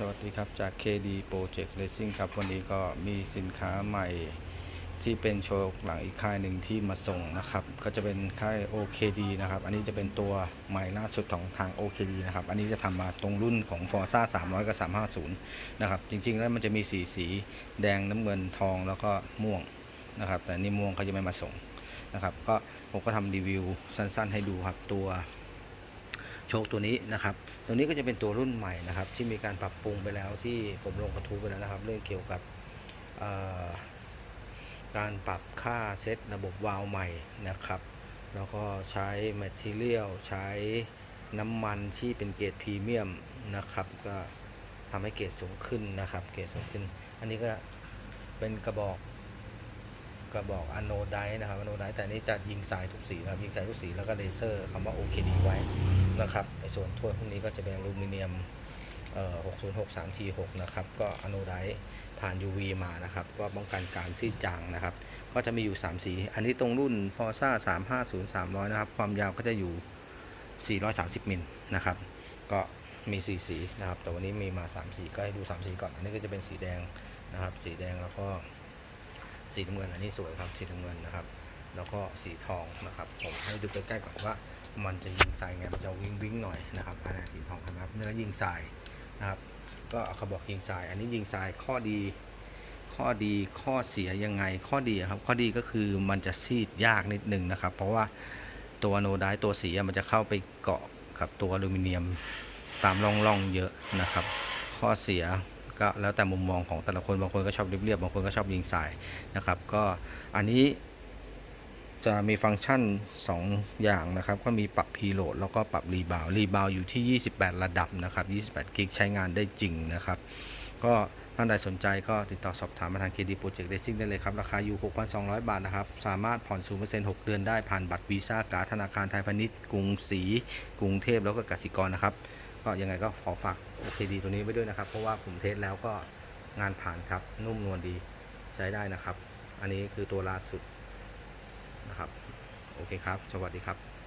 สวัสดีครับจาก KD Project Racing ครับ วันนี้ก็มีสินค้าใหม่ที่เป็นโชว์หลังอีกค่ายหนึ่งที่มาส่งนะครับ ก็จะเป็นค่าย OKD นะครับ อันนี้จะเป็นตัวใหม่ล่าสุดของทาง OKD นะครับ อันนี้จะทำมาตรงรุ่นของ Forza 300 กับ 350 นะครับ จริงๆ แล้วมันจะมีสีสีแดงน้ำเงินทองแล้วก็ม่วงนะครับ แต่นี่ม่วงเขาจะไม่มาส่งนะครับ ก็ผมก็ทำรีวิวสั้นๆ ให้ดูครับตัว โชคตัวนี้นะครับ ตัวนี้ก็จะเป็นตัวรุ่นใหม่นะครับ ที่มีการปรับปรุงไปแล้วที่ผมลงกระทู้ไปแล้วนะครับ เรื่องเกี่ยวกับการปรับค่าเซตระบบวาล์วใหม่นะครับ แล้วก็ใช้แมทเทียลใช้น้ำมันที่เป็นเกรดพรีเมียมนะครับ ก็ทำให้เกรดสูงขึ้นนะครับ เกรดสูงขึ้น อันนี้ก็เป็นกระบอก กระบอกอโนไดนะครับอโนไดแต่นี้จะยิงสายทุกสีนะครับยิงสายทุกสีแล้วก็เลเซอร์คำว่า OKD ไว้นะครับในส่วนถ้วยพวกนี้ก็จะเป็นอลูมิเนียมเอ่อ6063 T6 นะครับ ก็อโนไดซ์ผ่าน UV มานะครับ ก็ป้องกันการซีดจางนะครับ ก็จะมีอยู่ 3 สี อันนี้ตรงรุ่น Forza 350 300 นะครับ ความยาวก็จะอยู่ 430 มิลนะครับ ก็มี 4 สีนะครับ แต่วันนี้มีมา 3 สี ก็ให้ดู 3 สีก่อน อันนี้ก็จะเป็นสีแดงนะครับ สีแดงแล้วก็ สีน้ำเงินอันนี้สวยครับสีน้ำเงินนะครับ แล้วก็สีทองนะครับ ผมให้ดูใกล้ๆก่อนว่า มันจะยิงทรายไงมันจะวิ่งวิ่งหน่อยนะครับอันนี้สีทองนะครับเนื้อยิงทรายนะครับ ก็เอากระบอกยิงทราย อันนี้ยิงทรายข้อดี ข้อดีข้อเสียยังไงข้อดีครับ ข้อดีก็คือมันจะซีดยากนิดนึงนะครับ เพราะว่าตัวโนไดตัวสีมันจะเข้าไปเกาะกับตัวอลูมิเนียมตามร่องๆเยอะนะครับ ข้อเสีย ก็แล้วแต่มุมมองของแต่ละคนบางคนก็ชอบเรียบๆบางคนก็ชอบยิงทรายนะครับ ก็อันนี้จะมีฟังก์ชัน 2 อย่างนะครับ ก็มีปรับพีโหลดแล้วก็ปรับรีบาวรีบาวอยู่ที่ 28 ระดับนะครับ 28 กิกใช้งานได้จริงนะครับ ก็ท่านใดสนใจก็ติดต่อสอบถามมาทาง KD Project Racing ได้เลยครับ ราคาอยู่ 6,200 บาทนะครับ สามารถผ่อน 0% 6 เดือนได้ผ่านบัตรวีซ่าการธนาคารไทยพาณิชย์กรุงศรีกรุงเทพแล้วก็กสิกรนะครับ ก็ยังไงก็ขอฝากโอเคดีตัวนี้ไว้ด้วยนะครับ เพราะว่าผมเทสแล้วก็งานผ่านครับ นุ่มนวลดีใช้ได้นะครับ อันนี้คือตัวล่าสุดนะครับ โอเคครับ สวัสดีครับ